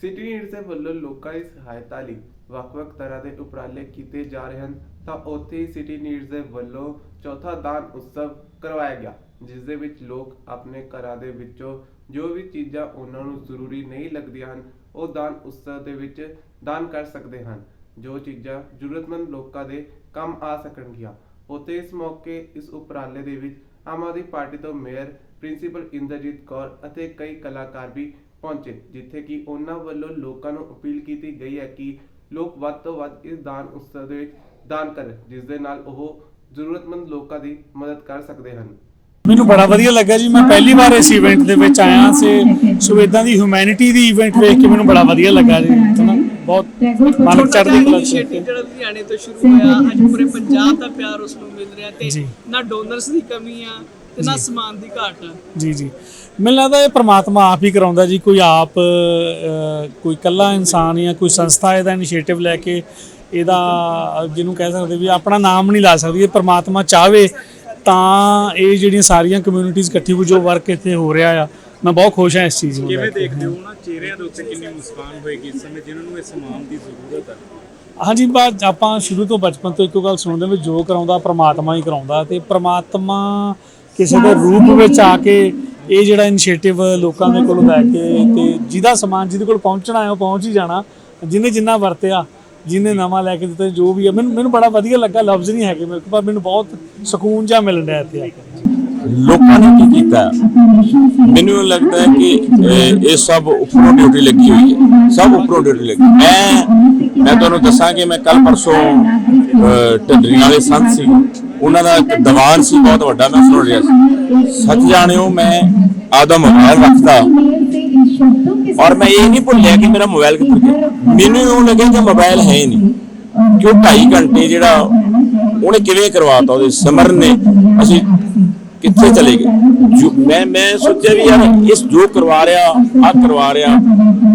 City needs ਦੇ ਵੱਲੋਂ ਲੋਕਾਂ ਦੀ ਸਹਾਇਤਾ ਲਈ ਵੱਖ-ਵੱਖ ਤਰ੍ਹਾਂ ਦੇ ਉਪਰਾਲੇ ਕੀਤੇ ਜਾ ਰਹੇ ਹਨ, ਤਾਂ ਉੱਥੇ ਹੀ ਸਿਟੀ ਨੀਡਸ ਦੇ ਵੱਲੋਂ ਚੌਥਾ ਦਾਨ ਉਤਸਵ ਕਰਵਾਇਆ ਗਿਆ, ਜਿਸ ਦੇ ਵਿੱਚ ਲੋਕ ਆਪਣੇ ਘਰਾਂ ਦੇ ਵਿੱਚੋਂ ਜੋ ਵੀ ਚੀਜ਼ਾਂ ਉਹਨਾਂ ਨੂੰ ਜ਼ਰੂਰੀ ਨਹੀਂ ਲੱਗਦੀਆਂ ਹਨ, ਉਹ ਦਾਨ ਉਤਸਵ ਦੇ ਵਿੱਚ ਦਾਨ ਕਰ ਸਕਦੇ ਹਨ, ਜੋ ਚੀਜ਼ਾਂ ਜ਼ਰੂਰਤਮੰਦ ਲੋਕਾਂ ਦੇ ਕੰਮ ਆ ਸਕਣਗੀਆਂ। ਉੱਥੇ ਇਸ ਮੌਕੇ ਇਸ ਉਪਰਾਲੇ ਦੇ ਵਿੱਚ ਆਮ ਆਦਮੀ ਪਾਰਟੀ ਤੋਂ ਮੇਅਰ ਪ੍ਰਿੰਸੀਪਲ ਇੰਦਰਜੀਤ ਕੌਰ ਅਤੇ ਕਈ ਕਲਾਕਾਰ ਵੀ ਪਹੁੰਚੇ ਜਿੱਥੇ ਕਿ ਉਹਨਾਂ ਵੱਲੋਂ ਲੋਕਾਂ ਨੂੰ ਅਪੀਲ ਕੀਤੀ ਗਈ ਹੈ ਕਿ ਲੋਕ ਵੱਧ ਤੋਂ ਵੱਧ ਇਸ ਦਾਨ ਉਤਸਵ ਦੇ ਵਿੱਚ ਦਾਨ ਕਰਨ ਜਿਸ ਦੇ ਨਾਲ ਉਹ ਜ਼ਰੂਰਤਮੰਦ ਲੋਕਾਂ ਦੀ ਮਦਦ ਕਰ ਸਕਦੇ ਹਨ ਮੈਨੂੰ ਬੜਾ ਵਧੀਆ ਲੱਗਾ ਜੀ ਮੈਂ ਪਹਿਲੀ ਵਾਰ ਇਸ ਇਵੈਂਟ ਦੇ ਵਿੱਚ ਆਇਆ ਸੀ ਸੋ ਇਦਾਂ ਦੀ ਹਿਊਮੈਨਿਟੀ ਦੀ ਇਵੈਂਟ ਵੇਖ ਕੇ ਮੈਨੂੰ ਬੜਾ ਵਧੀਆ ਲੱਗਾ ਜੀ ਬਹੁਤ ਮਨ ਚੜ੍ਹਦੀ ਕਲਾ। ਇਨੀਸ਼ੀਏਟਿਵ ਜਿਹੜਾ ਲੁਧਿਆਣੇ ਤੋਂ ਸ਼ੁਰੂ ਹੋਇਆ ਅੱਜ ਪੂਰੇ ਪੰਜਾਬ ਦਾ ਪਿਆਰ ਉਸ ਨੂੰ ਮਿਲ ਰਿਹਾ ਤੇ। ਨਾ ਡੋਨਰਸ ਦੀ ਕਮੀ ਆ ਤੇ ਨਾ ਸਮਾਨ ਦੀ ਘਾਟ ਆ? ਜੀ ਜੀ। ਮੈਨੂੰ ਲੱਗਦਾ ਇਹ ਪ੍ਰਮਾਤਮਾ ਆਪ ਹੀ ਕਰਾਉਂਦਾ ਜੀ ਕੋਈ ਆਪ ਕੋਈ ਕੱਲਾ ਇਨਸਾਨ ਜਾਂ ਕੋਈ ਸੰਸਥਾ ਇਹਦਾ ਇਨੀਸ਼ੀਏਟਿਵ ਲੈ ਕੇ ਇਹਦਾ ਜਿਹਨੂੰ ਕਹਿ ਸਕਦੇ ਵੀ ਆਪਣਾ ਨਾਮ ਨਹੀਂ ਲਾ ਸਕਦੀ ਇਹ ਪ੍ਰਮਾਤਮਾ ਚਾਹਵੇ ਤਾਂ ਇਹ ਜਿਹੜੀਆਂ ਸਾਰੀਆਂ ਕਮਿਊਨਿਟੀਆਂ ਇਕੱਠੀ ਹੋ ਜੋ ਵਰਕ ਇੱਥੇ ਹੋ ਰਿਹਾ ਆ ਮੈਂ ਬਹੁਤ ਖੁਸ਼ ਹਾਂ ਇਸ ਚੀਜ਼ ਨੂੰ ਕਿਵੇਂ। ਦੇਖਦੇ ਹੋ ਨਾ ਚਿਹਰਿਆਂ ਦੇ ਉੱਤੇ ਕਿੰਨੀ ਮੁਸਕਾਨ ਹੋਏਗੀ ਇਸ ਸਮੇਂ ਜਿਨ੍ਹਾਂ ਨੂੰ ਇਸ ਸਮਾਨ ਦੀ ਜ਼ਰੂਰਤ ਹੈ ਹਾਂਜੀ ਬਾਤ ਆਪਾਂ ਸ਼ੁਰੂ ਤੋਂ ਬਚਪਨ ਤੋਂ ਇੱਕੋ ਗੱਲ ਸੁਣਦੇ ਵੀ ਜੋ ਕਰਾਉਂਦਾ ਪ੍ਰਮਾਤਮਾ ਹੀ ਕਰਾਉਂਦਾ ਤੇ ਪ੍ਰਮਾਤਮਾ ਕਿਸੇ ਦੇ ਰੂਪ ਵਿੱਚ ਆ ਕੇ ਇਹ ਜਿਹੜਾ ਇਨੀਸ਼ੀਏਟਿਵ ਲੋਕਾਂ ਦੇ ਕੋਲ ਲੈ ਕੇ ਤੇ ਜਿਹਦਾ ਸਮਾਨ ਜਿਹਦੇ ਕੋਲ ਪਹੁੰਚਣਾ ਹੈ ਉਹ ਪਹੁੰਚ ਹੀ ਜਾਣਾ ਜਿਹਨੇ ਜਿੰਨਾ ਵਰਤਿਆ ਜਿਹਨੇ ਨਵਾਂ ਲੈ ਕੇ ਦਿੱਤਾ ਜੋ ਵੀ ਹੈ ਮੈਨੂੰ ਮੈਨੂੰ ਬੜਾ ਵਧੀਆ ਲੱਗਾ ਲਫ਼ਜ਼ ਨਹੀਂ ਹੈਗੇ ਮੇਰੇ ਕੋਲ ਪਰ ਮੈਨੂੰ ਬਹੁਤ ਸਕੂਨ ਜਿਹਾ ਮਿਲਣ ਡਿਆ ਇੱਥੇ ਆ ਕੇ। ਲੋਕਾਂ ਨੇ ਕੀ ਕੀਤਾ? ਮੈਨੂੰ ਲੱਗਦਾ ਹੈ ਕਿ ਇਹ ਸਭ ਉੱਪਰੋਂ ਡਿਊਟੀ ਲੱਗੀ ਹੋਈ ਹੈ। ਸਭ ਉੱਪਰੋਂ ਡਿਊਟੀ ਲੱਗੀ ਮੈਂ ਮੈਂ ਤੁਹਾਨੂੰ ਦੱਸਾਂ ਕਿ ਮੈਂ ਕੱਲ ਪਰਸੋਂ ਅਹ, ਢੱਡਰੀਆਂ ਵਾਲੇ ਸੰਤ ਸੀ। ਉਹਨਾਂ ਦਾ ਇੱਕ ਦੀਵਾਨ ਸੀ, ਬਹੁਤ ਵੱਡਾ ਮੈਂ ਸੁਣ ਰਿਹਾ ਸੀ। ਸੱਚ ਜਾਣਿਓ, ਮੈਂ ਆਦਾ ਮੋਬਾਈਲ ਰੱਖਦਾ ਔਰ ਮੈਂ ਇਹ ਨਹੀਂ ਭੁੱਲਿਆ ਕਿ ਮੇਰਾ ਮੋਬਾਈਲ ਕਿੱਥੇ ਗਿਆ। ਮੈਨੂੰ ਇਉਂ ਲੱਗਿਆ ਕਿ ਮੋਬਾਈਲ ਹੈ ਹੀ ਨਹੀਂ। ਕਿਉਂ 2.5 ਘੰਟੇ ਜਿਹੜਾ ਉਹਨੇ ਕਿਵੇਂ ਕਰਵਾਤਾ, ਉਹਦੇ ਸਮਰਨ ਨੇ, ਅਸੀਂ ਕਿੱਥੇ ਚਲੇ ਗਏ? ਜੋ ਮੈਂ ਮੈਂ ਸੋਚਿਆ ਵੀ ਯਾਰ, ਇਸ ਜੋ ਕਰਵਾ ਰਿਹਾ ਆ ਕਰਵਾ ਰਿਹਾ,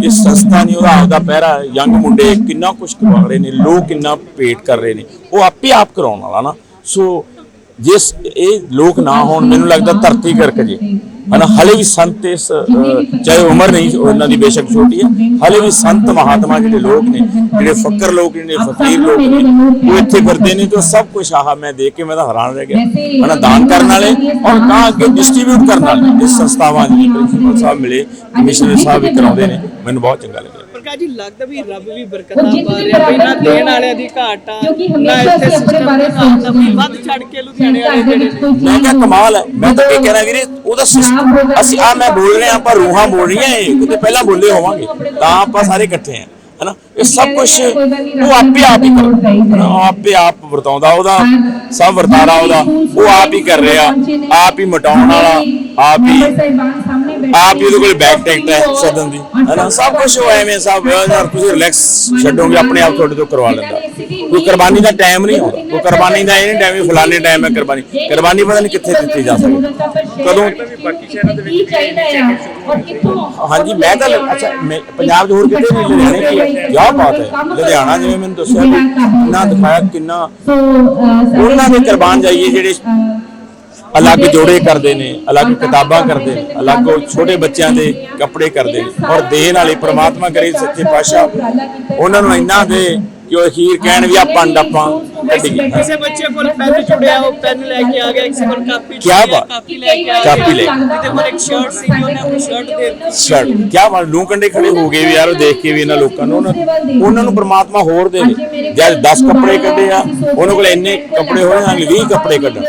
ਇਹ ਸੰਸਥਾ ਨਹੀਂ, ਉਹਦਾ ਆਪਦਾ ਪਹਿਰਾ, ਯੰਗ ਮੁੰਡੇ ਕਿੰਨਾ ਕੁਝ ਕਰਵਾ ਰਹੇ ਨੇ, ਲੋਕ ਕਿੰਨਾ ਪੇਟ ਕਰ ਰਹੇ ਨੇ, ਉਹ ਆਪੇ ਆਪ ਕਰਾਉਣ ਵਾਲਾ ਨਾ। ਸੋ ਜਿਸ ਇਹ ਲੋਕ ਨਾ ਹੋਣ, ਮੈਨੂੰ ਲੱਗਦਾ ਧਰਤੀ ਗਰਕ ਜੇ। ਹਨਾ, ਹਲੇ ਵੀ ਸੰਤ ਇਸ ਚਾਹੇ ਉਮਰ ਨਹੀਂ ਉਹਨਾਂ ਦੀ ਬੇਸ਼ੱਕ ਛੋਟੀ ਹੈ, ਹਲੇ ਵੀ ਸੰਤ ਮਹਾਤਮਾ ਜਿਹੜੇ ਲੋਕ ਨੇ, ਜਿਹੜੇ ਫਕਰ ਲੋਕ ਨੇ ਫਕੀਰ ਲੋਕ ਨੇ, ਉਹ ਇੱਥੇ ਫਿਰਦੇ ਨੇ ਤੇ ਸਭ ਕੁਝ ਆਹ ਮੈਂ ਦੇਖ ਕੇ ਮੈਂ ਤਾਂ ਹੈਰਾਨ ਰਹਿ ਗਿਆ। ਹਨਾ, ਦਾਨ ਕਰਨ ਵਾਲੇ ਔਰ ਕਹਾਂ ਅੱਗੇ ਡਿਸਟ੍ਰੀਬਿਊਟ ਕਰਨ ਵਾਲੇ, ਇਸ ਸੰਸਥਾਵਾਂ ਦੇ ਪ੍ਰਿੰਸੀਪਲ ਸਾਹਿਬ ਮਿਲੇ ਕਮਿਸ਼ਨਰ ਸਾਹਿਬ ਵੀ ਕਰਾਉਂਦੇ ਨੇ, ਮੈਨੂੰ ਬਹੁਤ ਚੰਗਾ ਲੱਗਿਆ। ਪ੍ਰਕਾਸ਼ ਜੀ ਲੱਗਦਾ ਵੀ ਰੱਬ ਵੀ ਬਰਕਤਾਂ ਪਾ ਰਿਹਾ ਵੀ ਨਾ ਦੇਣ ਵਾਲਿਆਂ ਦੀ ਘਾਟ ਆ। ਨਾ ਇੱਥੇ ਸਿਸਟਮ ਬਾਰੇ ਦੇ ਨਾਲ ਦਾ ਵੀ ਸੋਚਦੇ ਵੱਧ ਚੜ ਕੇ ਲੁਧਿਆਣੇ ਵਾਲੇ ਜਿਹੜੇ ਨੇ। ਮੈਂ ਕਿਹਾ ਕਮਾਲ ਹੈ। ਮੈਂ ਤਾਂ ਇਹ ਕਹਿਣਾ ਵੀਰੇ ਉਹਦਾ ਸਿਸਟਮ ਅਸੀਂ ਆ ਮੈਂ ਬੋਲ ਰਿਹਾ ਆਪਾਂ ਰੂਹਾਂ ਬੋਲ ਰਹੀਆਂ ਇਹ ਕਿਤੇ ਪਹਿਲਾਂ ਬੋਲੇ ਹੋਵਾਂਗੇ। ਤਾਂ ਆਪਾਂ ਸਾਰੇ ਇਕੱਠੇ ਆ ਹਨਾ? ਇਹ ਸਭ ਕੁਝ ਉਹ ਆਪੇ ਆਪ ਹੀ ਉਹ ਆਪੇ ਆਪ ਵਰਤਾਉਂਦਾ ਉਹਦਾ ਸਭ ਵਰਤਾਰਾ ਉਹਦਾ ਉਹ ਆਪ ਹੀ ਕਰ ਰਿਹਾ ਆਪ ਹੀ ਮਟਾਉਣ ਵਾਲਾ ਆਪ ਹੀ ਆਪ ਹੀ ਉਹਦੇ ਕੋਲ ਬੈਕ ਟੈਕਟ ਹੈ ਸਦਨ ਦੀ। ਹਨਾ ਸਭ ਕੁਝ ਉਹ ਐਵੇਂ ਸਭ ਯਾਰ ਤੁਸੀਂ ਰਿਲੈਕਸ ਛੱਡੋਗੇ ਆਪਣੇ ਆਪ ਤੁਹਾਡੇ ਤੋਂ ਕਰਵਾ ਲੈਂਦਾ। ਕੋਈ ਕੁਰਬਾਨੀ ਦਾ ਟਾਈਮ ਨਹੀਂ ਆਉਂਦਾ। ਕੋਈ ਕੁਰਬਾਨੀ ਦਾ ਇਹ ਨਹੀਂ ਟਾਈਮ ਫਲਾਣੇ ਟਾਈਮ ਹੈ ਕੁਰਬਾਨੀ। ਕੁਰਬਾਨੀ ਪਤਾ ਨਹੀਂ ਕਿੱਥੇ ਦਿੱਤੀ ਜਾ ਸਕਦੀ। ਕਦੋਂ? ਬਾਕੀ ਸ਼ਹਿਰਾਂ ਦੇ ਵਿੱਚ ਚਾਹੀਦਾ ਆ ਔਰ ਕਿੱਥੋਂ ਹਾਂਜੀ ਮੈਂ ਤਾਂ ਅੱਛਾ ਪੰਜਾਬ 'ਚ ਹੋਰ ਕਿਤੇ ਨਹੀਂ ਲੁਧਿਆਣੇ ਕੀ ਹੈ? ਕੀ ਬਾਤ ਹੈ? ਲੁਧਿਆਣਾ ਜਿਵੇਂ ਮੈਨੂੰ ਦੱਸਿਆ ਕਿੰਨਾ ਦਿਖਾਇਆ ਕਿੰਨਾ ਉਹਨਾਂ ਦੇ ਕੁਰਬਾਨ ਜਾਈਏ ਜਿਹੜੇ ਅਲੱਗ ਜੋੜੇ ਕਰਦੇ ਨੇ ਅਲੱਗ ਕਿਤਾਬਾਂ ਕਰਦੇ ਨੇ ਅਲੱਗ ਉਹ ਛੋਟੇ ਬੱਚਿਆਂ ਦੇ ਕੱਪੜੇ ਕਰਦੇ ਨੇ। ਔਰ ਦੇਣ ਵਾਲੇ ਪ੍ਰਮਾਤਮਾ ਕਰੇ ਸੱਚੇ ਪਾਤਸ਼ਾਹ। ਉਹਨਾਂ ਨੂੰ ਇੰਨਾ ਦੇ ਕਿ ਉਹ ਅਖੀਰ ਕਹਿਣ ਵੀ ਆ ਪੰਡ ਆਪਾਂ ਕੱਢੀ ਗਏ। ਕਿਸੇ ਬੱਚੇ ਕੋਲ ਪੈਨ ਚੁੜਿਆ ਉਹ ਪੈਨ ਲੈ ਕੇ ਆ ਗਿਆ ਕਿਸੇ ਕੋਲ ਕਾਪੀ ਚੁੜਿਆ, ਬਾਤ। ਕਾਪੀ ਲੈ ਕੇ ਆ ਕਾਪੀ ਲੈ। ਗਿਆ ਜਿਹਦੇ ਕੋਲ ਇੱਕ ਸ਼ਰਟ ਸੀ ਉਹਨੇ ਆਪਣੀ ਸ਼ਰਟ ਦੇ ਦਿੱਤੀ। ਸ਼ਰਟ ਕੀ ਬਾਤ ਲੂ ਕੰਡੇ ਖੜੇ ਹੋ ਗਏ ਵੀ ਯਾਰ ਉਹ ਦੇਖ ਕੇ ਵੀ ਇਹਨਾਂ ਲੋਕਾਂ ਨੂੰ ਉਹਨਾਂ- ਨੂੰ ਪ੍ਰਮਾਤਮਾ ਹੋਰ ਦੇਵੇ ਜਦ 10 ਕੱਪੜੇ ਕੱਢੇ ਆ ਉਹਨਾਂ ਕੋਲ ਇੰਨੇ ਕੱਪੜੇ ਹੋਏ ਆ 20 ਕੱਪੜੇ ਕੱਢਣ।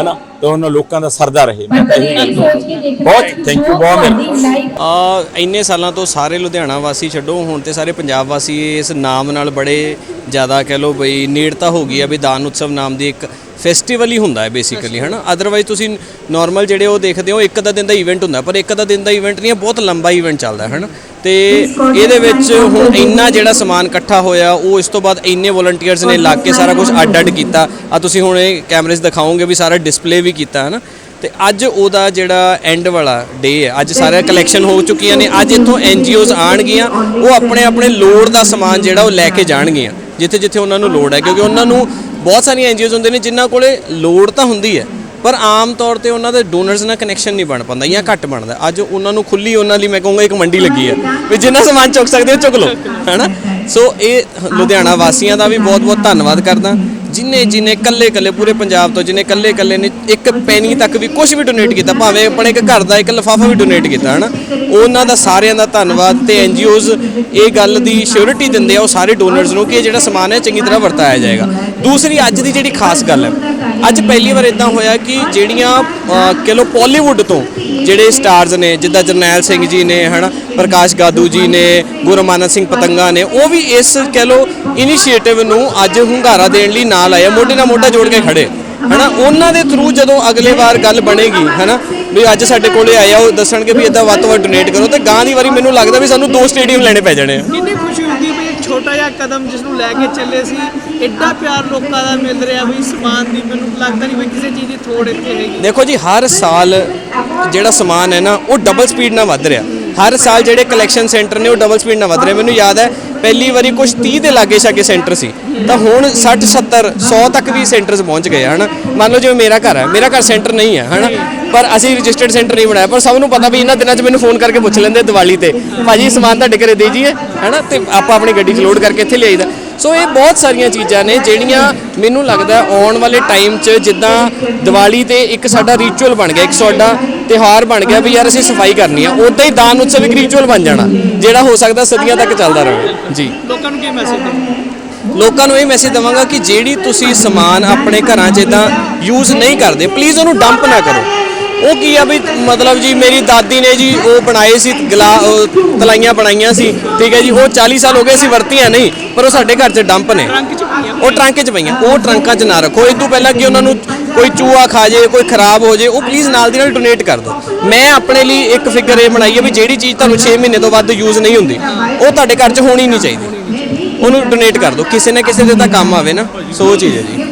ਹਨਾ? ਤਾਂ ਉਹਨਾਂ ਲੋਕਾਂ ਦਾ ਸਰਦਾ ਰਹੇ ਮੈਂ ਤਾਂ ਇਹੀ ਗੱਲ ਕਹੂੰਗਾ। ਬਹੁਤ ਥੈਂਕ ਯੂ ਬਹੁਤ ਮਿਹਰਬਾਨੀ ਆ ਇੰਨੇ ਸਾਲਾਂ ਤੋਂ ਸਾਰੇ ਲੁਧਿਆਣਾ ਵਾਸੀ ਛੱਡੋ ਹੁਣ ਤੇ ਸਾਰੇ ਪੰਜਾਬ ਵਾਸੀ ਇਸ ਨਾਮ ਨਾਲ ਬੜੇ ਜ਼ਿਆਦਾ ਕਹਿ ਲੋ ਬਈ ਨੇੜਤਾ ਹੋ ਗਈ ਹੈ ਵੀ ਦਾਨ ਉਤਸਵ ਨਾਮ ਦੀ ਇੱਕ ਫੈਸਟੀਵਲ ਹੀ ਹੁੰਦਾ ਹੈ ਬੇਸਿਕਲੀ ਹਨਾ? ਅਦਰਵਾਈਜ਼ ਤੁਸੀਂ ਨਾਰਮਲ ਜਿਹੜੇ ਉਹ ਦੇਖਦੇ ਹੋ ਇੱਕ ਅੱਧਾ ਦਿਨ ਦਾ ਇਵੈਂਟ ਹੁੰਦਾ ਪਰ ਇੱਕ ਅੱਧਾ ਦਿਨ ਦਾ ਇਵੈਂਟ ਨਹੀਂ ਹੈ ਬਹੁਤ ਲੰਬਾ ਇਵੈਂਟ ਚੱਲਦਾ ਹਨਾ? ਤੇ ਇਹਦੇ ਵਿੱਚ ਹੁਣ ਇੰਨਾ ਜਿਹੜਾ ਸਮਾਨ ਇਕੱਠਾ ਹੋਇਆ ਉਹ ਇਸ ਤੋਂ ਬਾਅਦ ਇੰਨੇ ਵੋਲੰਟੀਅਰਸ ਨੇ ਲੱਗ ਕੇ ਸਾਰਾ ਕੁਝ ਅੱਡ-ਅੱਡ ਕੀਤਾ। ਆ ਤੁਸੀਂ ਹੁਣ ਇਹ ਕੈਮਰੇਜ਼ ਦਿਖਾਓਗੇ ਵੀ ਸਾਰਾ ਡਿਸਪਲੇ ਵੀ ਕੀਤਾ ਹੈ ਨਾ ਤੇ ਅੱਜ ਉਹਦਾ ਜਿਹੜਾ ਐਂਡ ਵਾਲਾ ਡੇ ਹੈ ਅੱਜ ਸਾਰੇ ਕਲੈਕਸ਼ਨ ਹੋ ਚੁੱਕੀਆਂ ਨੇ ਅੱਜ ਇੱਥੋਂ ਐਨਜੀਓਜ਼ ਆਣਗੀਆਂ ਉਹ ਆਪਣੇ ਆਪਣੇ ਲੋੜ ਦਾ ਸਮਾਨ ਜਿਹੜਾ ਉਹ ਲੈ ਕੇ ਜਾਣਗੀਆਂ। ਜਿੱਥੇ ਜਿੱਥੇ ਉਹਨਾਂ ਨੂੰ ਲੋੜ ਹੈ, ਕਿਉਂਕਿ ਉਹਨਾਂ ਨੂੰ ਬਹੁਤ ਸਾਰੀਆਂ ਐਨਜੀਓਜ਼ ਹੁੰਦੇ ਨੇ ਜਿਨ੍ਹਾਂ ਕੋਲੇ ਲੋੜ ਤਾਂ ਹੁੰਦੀ ਹੈ, ਪਰ ਆਮ ਤੌਰ ਤੇ ਉਹਨਾਂ ਦੇ ਡੋਨਰਸ ਨਾਲ ਕਨੈਕਸ਼ਨ ਨਹੀਂ ਬਣ ਪਾਉਂਦਾ ਜਾਂ ਘੱਟ ਬਣਦਾ। ਅੱਜ ਉਹਨਾਂ ਨੂੰ ਖੁੱਲੀ ਉਹਨਾਂ ਲਈ ਮੈਂ ਕਹੂੰਗਾ ਇੱਕ ਮੰਡੀ ਲੱਗੀ ਹੈ, ਵੀ ਜਿੰਨਾ ਸਮਾਨ ਚੁੱਕ ਸਕਦੇ ਹੋ ਚੁੱਕ ਲਓ ਹੈਨਾ ਸੋ ਇਹ ਲੁਧਿਆਣਾ ਵਾਸੀਆਂ ਦਾ ਵੀ ਬਹੁਤ ਬਹੁਤ ਧੰਨਵਾਦ ਕਰਦਾ। ਜਿਨੇ ਜਿਨੇ ਕੱਲੇ ਕੱਲੇ ਪੂਰੇ ਪੰਜਾਬ ਤੋਂ ਜਿਨੇ ਕੱਲੇ ਕੱਲੇ ਨੇ ਇੱਕ ਪੈਨੀ ਤੱਕ ਵੀ ਕੁਝ ਵੀ ਡੋਨੇਟ ਕੀਤਾ ਭਾਵੇਂ ਆਪਣੇ ਇੱਕ ਘਰ ਦਾ ਇੱਕ ਲਿਫਾਫਾ ਵੀ ਡੋਨੇਟ ਕੀਤਾ ਹਨਾ? ਉਹਨਾਂ ਦਾ ਸਾਰਿਆਂ ਦਾ ਧੰਨਵਾਦ ਤੇ ਐਨਜੀਓਜ਼ ਇਹ ਗੱਲ ਦੀ ਸ਼ੋਰਿਟੀ ਦਿੰਦੇ ਆ ਉਹ ਸਾਰੇ ਡੋਨਰਸ ਨੂੰ ਕਿ ਇਹ ਜਿਹੜਾ ਸਮਾਨ ਹੈ ਚੰਗੀ ਤਰ੍ਹਾਂ ਵਰਤਾਇਆ ਜਾਏਗਾ। ਦੂਸਰੀ ਅੱਜ ਦੀ ਜਿਹੜੀ ਖਾਸ ਗੱਲ ਹੈ ਅੱਜ ਪਹਿਲੀ ਵਾਰ ਇਦਾਂ ਹੋਇਆ ਕਿ ਜਿਹੜੀਆਂ ਅਹ, ਕਹਿ ਲਓ ਪਾਲੀਵੁੱਡ ਤੋਂ ਜਿਹੜੇ ਸਟਾਰਸ ਨੇ, ਜਿੱਦਾਂ ਜਰਨੈਲ ਸਿੰਘ ਜੀ ਨੇ, ਹਨਾ, ਪ੍ਰਕਾਸ਼ ਗਾਦੂ ਜੀ ਨੇ ਗੁਰਮਾਨਤ ਸਿੰਘ ਪਤੰਗਾ ਨੇ, ਉਹ ਵੀ ਇਸ ਕਹਿ ਲਓ ਇਨੀਸ਼ੀਏਟਿਵ ਨੂੰ ਅੱਜ ਹੁੰਗਾਰਾ ਦੇਣ ਲਈ ਨਾਲ ਆਏ ਮੋਢੇ ਨਾਲ ਮੋਢਾ ਜੋੜ ਕੇ ਖੜੇ। ਹਨਾ, ਉਹਨਾਂ ਦੇ ਥਰੂ ਜਦੋਂ ਅਗਲੇ ਵਾਰ ਗੱਲ ਬਣੇਗੀ, ਹਨਾ, ਵੀ ਅੱਜ ਸਾਡੇ ਕੋਲੇ ਆਇਆ ਉਹ ਦੱਸਣਗੇ ਵੀ ਇਦਾਂ ਵੱਧ ਤੋਂ ਵੱਧ ਡੋਨੇਟ ਕਰੋ, ਤੇ ਗਾਂ ਦੀ ਵਾਰੀ ਮੈਨੂੰ ਲੱਗਦਾ ਵੀ ਸਾਨੂੰ ਦੋ ਸਟੇਡੀਅਮ ਲੈਣੇ ਪੈ ਜਾਣੇ ਆ। ਕਿੰਨੀ ਖੁਸ਼ੀ ਹੁੰਦੀ ਵੀ ਛੋਟਾ ਜਿਹਾ ਕਦਮ ਜਿਸ ਨੂੰ ਲੈ ਕੇ ਚੱਲੇ ਸੀ ਐਡਾ ਪਿਆਰ ਲੋਕਾਂ ਦਾ ਮਿਲ ਰਿਹਾ ਵੀ ਸਮਾਨ ਦੀ ਮੈਨੂੰ ਲੱਗਦਾ ਨਹੀਂ ਵੀ ਕਿਸੇ ਚੀਜ਼ ਦੀ ਥੋੜ ਇੱਥੇ ਹੈਗੀ। ਦੇਖੋ ਜੀ, ਹਰ ਸਾਲ ਜਿਹੜਾ ਸਮਾਨ ਹੈ ਨਾ, ਉਹ ਡਬਲ ਸਪੀਡ ਨਾਲ ਵੱਧ ਰਿਹਾ। ਹਰ ਸਾਲ ਜਿਹੜੇ ਕਲੈਕਸ਼ਨ ਸੈਂਟਰ ਨੇ ਉਹ ਡਬਲ ਸਪੀਡ ਨਾਲ ਵੱਧ ਰਹੇ। ਮੈਨੂੰ ਯਾਦ ਹੈ, ਪਹਿਲੀ ਵਾਰੀ ਕੁਝ 30 ਦੇ ਲਾਗੇ ਛਾਗੇ ਸੈਂਟਰ ਸੀ। ਤਾਂ ਹੁਣ 60 70 100 ਤੱਕ ਵੀ ਸੈਂਟਰਸ ਪਹੁੰਚ ਗਏ ਹਨ? ਮੰਨ ਲਓ ਜਿਵੇਂ ਮੇਰਾ ਘਰ ਹੈ, ਮੇਰਾ ਘਰ ਸੈਂਟਰ ਨਹੀਂ ਹੈ, ਹਨਾ? ਪਰ ਅਸੀਂ ਰਜਿਸਟਰਡ ਸੈਂਟਰ ਨਹੀਂ ਬਣਾਇਆ, ਪਰ ਸਭ ਨੂੰ ਪਤਾ ਵੀ ਇਹਨਾਂ ਦਿਨਾਂ 'ਚ ਮੈਨੂੰ ਫੋਨ ਕਰਕੇ ਪੁੱਛ ਲੈਂਦੇ ਦੀਵਾਲੀ ਤੇ, ਭਾਜੀ, ਸਮਾਨ ਤੁਹਾਡੇ ਘਰੇ ਦੇ ਜੀਏ ਹਨਾ? ਤੇ ਆਪਾਂ ਆਪਣੀ ਗੱਡੀ 'ਚ ਲੋਡ ਕਰਕੇ ਇੱਥੇ ਲਿਆਈਦਾ। ਸੋ ਇਹ ਬਹੁਤ ਸਾਰੀਆਂ ਚੀਜ਼ਾਂ ਨੇ, ਜਿਹੜੀਆਂ ਮੈਨੂੰ ਲੱਗਦਾ ਆਉਣ ਵਾਲੇ ਟਾਈਮ 'ਚ ਜਿੱਦਾਂ ਦੀਵਾਲੀ ਤੇ ਇੱਕ ਸਾਡਾ ਰਿਚੁਅਲ ਬਣ ਗਿਆ, ਇੱਕ ਸਾਡਾ ਤਿਉਹਾਰ ਬਣ ਗਿਆ ਵੀ ਯਾਰ ਅਸੀਂ ਸਫ਼ਾਈ ਕਰਨੀ ਆ ਉਦਾਂ ਹੀ ਦਾਨ ਉਤਸਵ ਇੱਕ ਰਿਚੁਅਲ ਬਣ ਜਾਣਾ ਜਿਹੜਾ ਹੋ ਸਕਦਾ ਸਦੀਆਂ ਤੱਕ ਚੱਲਦਾ ਰਹੇ। ਜੀ। ਲੋਕਾਂ ਨੂੰ ਕੀ ਮੈਸੇਜ ਦੇ ਲੋਕਾਂ ਨੂੰ ਇਹ ਮੈਸੇਜ ਦਵਾਂਗਾ ਕਿ ਜਿਹੜੀ ਤੁਸੀਂ ਸਮਾਨ ਆਪਣੇ ਘਰਾਂ 'ਚ ਇਦਾਂ ਯੂਜ਼ ਨਹੀਂ ਕਰਦੇ ਪਲੀਜ਼ ਉਹਨੂੰ ਡੰਪ ਨਾ ਕਰੋ। ਉਹ ਕੀ ਆ ਵੀ ਮਤਲਬ ਜੀ ਮੇਰੀ ਦਾਦੀ ਨੇ ਜੀ ਉਹ ਬਣਾਏ ਸੀ ਗਲਾ ਤਲਾਈਆਂ ਬਣਾਈਆਂ ਸੀ। ਠੀਕ ਹੈ ਜੀ ਉਹ 40 ਸਾਲ ਹੋ ਗਏ ਸੀ ਵਰਤੀਆਂ ਨਹੀਂ ਪਰ ਉਹ ਸਾਡੇ ਘਰ 'ਚ ਡੰਪ ਨੇ। ਉਹ ਟਰੰਕ 'ਚ ਪਈਆਂ ਉਹ ਟਰੰਕਾਂ 'ਚ ਨਾ ਰੱਖੋ। ਇਹ ਤੋਂ ਪਹਿਲਾਂ ਕਿ ਉਹਨਾਂ ਨੂੰ ਕੋਈ ਚੂਹਾ ਖਾ ਜੇ ਕੋਈ ਖਰਾਬ ਹੋ ਜੇ ਉਹ ਪਲੀਜ਼ ਨਾਲ ਦੀ ਨਾਲ ਡੋਨੇਟ ਕਰ ਦਿਓ। ਮੈਂ ਆਪਣੇ ਲਈ ਇੱਕ ਫਿਗਰ ਇਹ ਬਣਾਈ ਹੈ ਵੀ ਜਿਹੜੀ ਚੀਜ਼ ਤੁਹਾਨੂੰ 6 ਮਹੀਨੇ ਤੋਂ ਵੱਧ ਯੂਜ਼ ਨਹੀਂ ਹੁੰਦੀ ਉਹ ਤੁਹਾਡੇ ਘਰ 'ਚ ਹੋਣੀ ਨਹੀਂ ਚਾਹੀਦੀ। ਉਹਨੂੰ ਡੋਨੇਟ ਕਰ ਦਿਓ। ਕਿਸੇ ਨਾ ਕਿਸੇ ਦੇ ਤਾਂ ਕੰਮ ਆਵੇ ਨਾ ਸੋ ਚੀਜ਼ ਹੈ ਜੀ।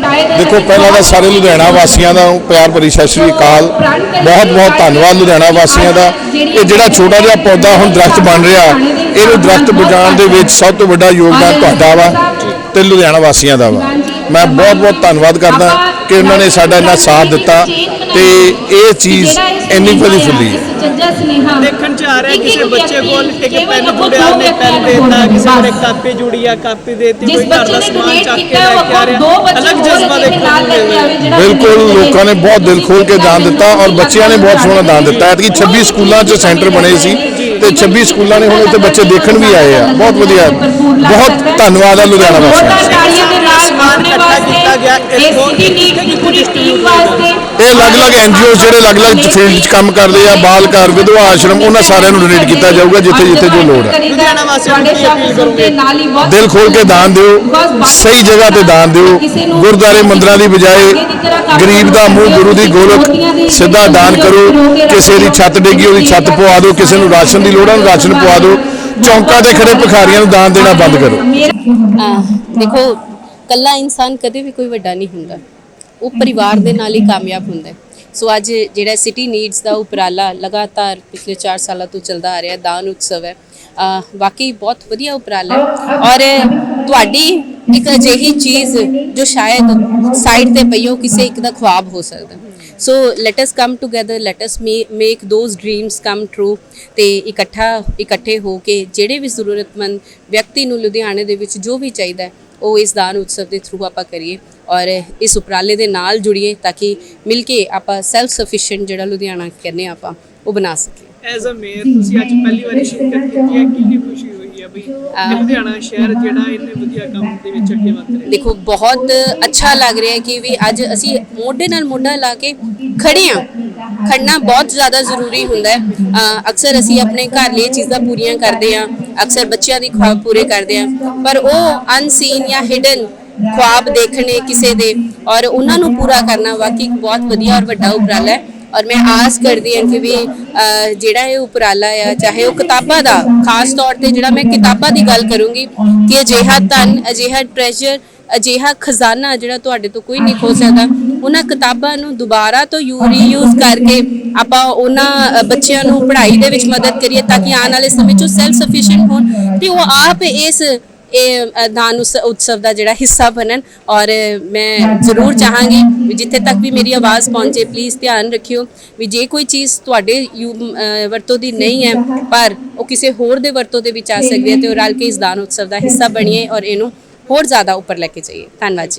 ਦੇਖੋ ਪਹਿਲਾਂ ਤਾਂ ਸਾਰੇ ਲੁਧਿਆਣਾ ਵਾਸੀਆਂ ਦਾ ਪਿਆਰ ਭਰੀ ਸਤਿ ਸ਼੍ਰੀ ਅਕਾਲ। ਬਹੁਤ ਬਹੁਤ ਧੰਨਵਾਦ ਲੁਧਿਆਣਾ ਵਾਸੀਆਂ ਦਾ। ਇਹ ਜਿਹੜਾ ਛੋਟਾ ਜਿਹਾ ਪੌਦਾ ਹੁਣ ਦਰਖਤ ਬਣ ਰਿਹਾ ਇਹਨੂੰ ਦਰਖਤ ਬਚਾਉਣ ਦੇ ਵਿੱਚ ਸਭ ਤੋਂ ਵੱਡਾ ਯੋਗਦਾਨ ਤੁਹਾਡਾ ਵਾ ਤੇ ਲੁਧਿਆਣਾ ਵਾਸੀਆਂ ਦਾ ਵਾ। ਮੈਂ ਬਹੁਤ ਬਹੁਤ ਧੰਨਵਾਦ ਕਰਦਾ ਕਿ ਉਹਨਾਂ ਨੇ ਸਾਡਾ ਇੰਨਾ ਸਾਥ ਦਿੱਤਾ ਤੇ ਇਹ ਚੀਜ਼ ਇੰਨੀ ਫਲੀ। ਫੁੱਲੀ ਹੈ ਆ ਰਿਹਾ ਕਿਸੇ ਬੱਚੇ ਕੋਲ ਇੱਕ ਪੈਨ ਜੁੜਿਆ ਉਹਨੇ ਪੈਨ ਦੇਤਾ ਕਿਸੇ ਨੇ ਕਾਪੀ ਜੁੜੀ ਆ ਕਾਪੀ ਦੇਤੀ ਜਿਸ ਕੋਈ ਘਰ ਬੱਚੇ ਦਾ ਨੇ ਸਮਾਨ ਡੋਨੇਟ ਚੱਕ ਕੇ ਕੀਤਾ ਲੈ ਉਹ ਕੇ ਆ ਅੱਗੋਂ ਦੋ ਰਿਹਾ ਬੱਚੇ ਅਲੱਗ ਹੋਰ ਜਜ਼ਬਾ ਇਹਦੇ ਦੇਖਣ ਨਾਲ ਨੂੰ ਲੈ ਮਿਲ ਕੇ ਆਵੇ ਰਿਹਾ ਜਿਹੜਾ ਬਿਲਕੁਲ ਲੋਕਾਂ ਨੇ ਬਹੁਤ ਦਿਲ ਖੋਲ ਕੇ ਦਾਨ ਦਿੱਤਾ ਔਰ ਬੱਚਿਆਂ ਨੇ ਬਹੁਤ ਸੋਹਣਾ ਦਾਨ ਦਿੱਤਾ। ਐਤਕੀ 26 ਸਕੂਲਾਂ 'ਚ ਸੈਂਟਰ ਬਣੇ ਸੀ ਤੇ 26 ਸਕੂਲਾਂ ਨੇ ਹੁਣ ਇੱਥੇ ਬੱਚੇ ਦੇਖਣ ਵੀ ਆਏ ਆ। ਬਹੁਤ ਵਧੀਆ। ਬਹੁਤ ਧੰਨਵਾਦ ਆ ਲੁਧਿਆਣਾ ਵਾਸੀਆਂ ਦਾ। ਸਮਾਨ ਇਕੱਠਾ ਕੀਤਾ ਗਿਆ, ਦੀ ਪੂਰੀ ਟੀਮ ਵਾਸਤੇ ਇਹ ਅਲੱਗ-ਅਲੱਗ ਐਨਜੀਓ ਜਿਹੜੇ ਅਲੱਗ-ਅਲੱਗ ਫੀਲਡ 'ਚ ਕੰਮ ਕਰਦੇ ਆ ਬਾਲ ਘਰ ਵਿਧਵਾ ਆਸ਼ਰਮ ਉਹਨਾਂ ਸਾਰਿਆਂ ਨੂੰ ਡੋਨੇਟ ਕੀਤਾ ਜਾਊਗਾ ਜਿੱਥੇ ਜਿੱਥੇ ਜੋ ਲੋੜ ਹੈ। ਲੁਧਿਆਣਾ ਵਾਸੀਆਂ ਨੂੰ ਕੀ ਅਪੀਲ ਕਰੋਗੇ? ਨਾਲ ਹੀ ਬਹੁਤ ਦਿਲ ਖੋਲ ਕੇ ਦਾਨ ਦਿਓ ਸਹੀ ਜਗ੍ਹਾ ਤੇ ਦਾਨ ਦਿਓ ਗੁਰਦੁਆਰੇ ਮੰਦਰਾਂ ਦੀ ਬਜਾਏ ਗਰੀਬ ਦਾ ਮੂੰਹ ਗੁਰੂ ਦੀ ਗੋਲਕ ਸਿੱਧਾ ਦਾਨ ਕਰੋ ਕਿਸੇ ਦੀ ਛੱਤ ਡੇਗੀ ਉਹਦੀ ਛੱਤ ਪਵਾ ਦਿਓ ਕਿਸੇ ਨੂੰ ਰਾਸ਼ਨ ਦੀ ਲੋੜ ਹੈ ਉਹਨੂੰ ਰਾਸ਼ਨ ਪਵਾ ਦਿਓ। ਚੌਂਕਾਂ ਤੇ ਖੜੇ ਭਿਖਾਰੀਆਂ ਨੂੰ ਦਾਨ ਦੇਣਾ ਬੰਦ ਕਰੋ। ਦੇਖੋ ਕੱਲਾ ਇਨਸਾਨ ਕਦੇ ਵੀ ਕੋਈ ਵੱਡਾ ਨਹੀਂ ਹੁੰਦਾ। ਉਹ ਪਰਿਵਾਰ ਦੇ ਨਾਲ ਹੀ ਕਾਮਯਾਬ ਹੁੰਦਾ ਹੈ। ਸੋ ਅੱਜ ਜਿਹੜਾ ਸਿਟੀ ਨੀਡਸ ਦਾ ਉਪਰਾਲਾ ਲਗਾਤਾਰ ਪਿਛਲੇ 4 ਸਾਲਾਂ ਤੋਂ ਚੱਲਦਾ ਆ ਰਿਹਾ ਦਾਨ ਉਤਸਵ ਹੈ। ਅਹ ਵਾਕਈ ਬਹੁਤ ਵਧੀਆ ਉਪਰਾਲਾ ਹੈ। ਔਰ ਤੁਹਾਡੀ ਇੱਕ ਅਜਿਹੀ ਚੀਜ਼ ਜੋ ਸ਼ਾਇਦ ਸਾਈਡ ਤੇ ਪਈ ਹੋ, ਕਿਸੇ ਇੱਕ ਦਾ ਖੁਆਬ ਹੋ ਸਕਦਾ so let us come together let us make those dreams come true ਤੇ ਇਕੱਠਾ, ਇਕੱਠੇ ਹੋ ਕੇ ਜਿਹੜੇ ਵੀ ਜ਼ਰੂਰਤਮੰਦ ਵਿਅਕਤੀ ਨੂੰ ਲੁਧਿਆਣੇ ਦੇ ਵਿੱਚ ਜੋ ਵੀ ਚਾਹੀਦਾ ਉਹ ਇਸ ਦਾਨ ਉਤਸਵ ਦੇ ਥਰੂ ਆਪਾਂ ਕਰੀਏ ਔਰ ਇਸ ਉਪਰਾਲੇ ਦੇ ਨਾਲ ਜੁੜੀਏ ਤਾਂ ਕਿ ਮਿਲ ਕੇ ਆਪਾਂ ਸੈਲਫ ਸਫੀਸ਼ੀਐਂਟ ਜਿਹੜਾ ਲੁਧਿਆਣਾ ਕਹਿੰਦੇ ਹਾਂ ਆਪਾਂ, ਉਹ ਬਣਾ ਸਕੀਏ। ਐਜ਼ ਅ ਮੇਅਰ ਤੁਸੀਂ ਅੱਜ ਪਹਿਲੀ ਵਾਰੀ ਸ਼ਿਰਕਤ ਕੀਤੀ ਹੈ, ਕਿੰਨੀ ਖੁਸ਼ੀ ਹੋਈ ਬਈ ਲੁਧਿਆਣਾ ਸ਼ਹਿਰ ਜਿਹੜਾ ਇੰਨੇ ਵਧੀਆ ਕੰਮ ਦੇ ਵਿੱਚ ਅੱਗੇ ਵਧ ਰਿਹਾ। ਦੇਖੋ, ਬਹੁਤ ਅੱਛਾ ਲੱਗ ਰਿਹਾ ਕਿ ਵੀ ਅੱਜ ਅਸੀਂ ਮੋਢੇ ਨਾਲ ਮੋਢਾ ਲਾ ਕੇ ਖੜੇ ਹਾਂ। ਖੜਨਾ ਬਹੁਤ ਜ਼ਿਆਦਾ ਜ਼ਰੂਰੀ ਹੁੰਦਾ ਹੈ। ਅਕਸਰ ਅਸੀਂ ਆਪਣੇ ਘਰ ਲਈ ਚੀਜ਼ਾਂ ਪੂਰੀਆਂ ਕਰਦੇ ਹਾਂ। ਅਕਸਰ ਬੱਚਿਆਂ ਦੀ ਖੁਆਬ ਪੂਰੇ ਕਰਦੇ ਆ ਪਰ ਉਹ ਅਨਸੀਨ ਜਾਂ ਹਿਡਨ ਖੁਆਬ ਦੇਖਣੇ ਕਿਸੇ ਦੇ ਔਰ ਉਹਨਾਂ ਨੂੰ ਪੂਰਾ ਕਰਨਾ ਵਾਕਈ ਇੱਕ ਬਹੁਤ ਵਧੀਆ ਔਰ ਵੱਡਾ ਉਪਰਾਲਾ ਹੈ। ਔਰ ਮੈਂ ਆਸ ਕਰਦੀ ਹਾਂ ਕਿ ਵੀ ਜਿਹੜਾ ਇਹ ਉਪਰਾਲਾ ਆ, ਚਾਹੇ ਉਹ ਕਿਤਾਬਾਂ ਦਾ, ਖਾਸ ਤੌਰ ਤੇ ਜਿਹੜਾ ਮੈਂ ਕਿਤਾਬਾਂ ਦੀ ਗੱਲ ਕਰੂੰਗੀ, ਕਿ ਅਜਿਹਾ ਧਨ, ਅਜਿਹਾ ਟ੍ਰੈਜਰ ਅਜਿਹਾ ਖਜ਼ਾਨਾ ਜਿਹੜਾ ਤੁਹਾਡੇ ਤੋਂ ਕੋਈ ਨਹੀਂ ਖੋ ਸਕਦਾ, ਉਹਨਾਂ ਕਿਤਾਬਾਂ ਨੂੰ ਦੁਬਾਰਾ ਤੋਂ ਰੀਯੂਜ਼ ਕਰਕੇ ਆਪਾਂ ਉਹਨਾਂ ਬੱਚਿਆਂ ਨੂੰ ਪੜ੍ਹਾਈ ਦੇ ਵਿੱਚ ਮਦਦ ਕਰੀਏ, ਤਾਂ ਕਿ ਆਉਣ ਵਾਲੇ ਸਮੇਂ 'ਚ ਸੈਲਫ ਸਫੀਸ਼ੀਐਂਟ ਹੋਣ, ਤੇ ਉਹ ਆਪ ਇਸ ਇਹ ਦਾਨ ਉਸ, ਉਤਸਵ ਦਾ ਜਿਹੜਾ ਹਿੱਸਾ ਬਣਨ ਔਰ ਮੈਂ ਜ਼ਰੂਰ ਚਾਹਾਂਗੀ ਵੀ ਜਿੱਥੇ ਤੱਕ ਵੀ ਮੇਰੀ ਆਵਾਜ਼ ਪਹੁੰਚੇ ਪਲੀਜ਼ ਧਿਆਨ ਰੱਖਿਓ ਵੀ ਜੇ ਕੋਈ ਚੀਜ਼ ਤੁਹਾਡੇ ਯੂ- ਵਰਤੋਂ ਦੀ ਨਹੀਂ ਹੈ, ਪਰ ਉਹ ਕਿਸੇ ਹੋਰ ਦੇ ਵਰਤੋਂ ਦੇ ਵਿੱਚ ਆ ਸਕਦੀ ਹੈ ਤੇ ਉਹ ਰਲ ਕੇ ਇਸ ਦਾਨ ਉਤਸਵ ਦਾ ਹਿੱਸਾ ਬਣੀਏ ਔਰ ਇਹਨੂੰ ਹੋਰ ਜ਼ਿਆਦਾ ਉੱਪਰ ਲੈ ਕੇ ਜਾਈਏ। ਧੰਨਵਾਦ ਜੀ।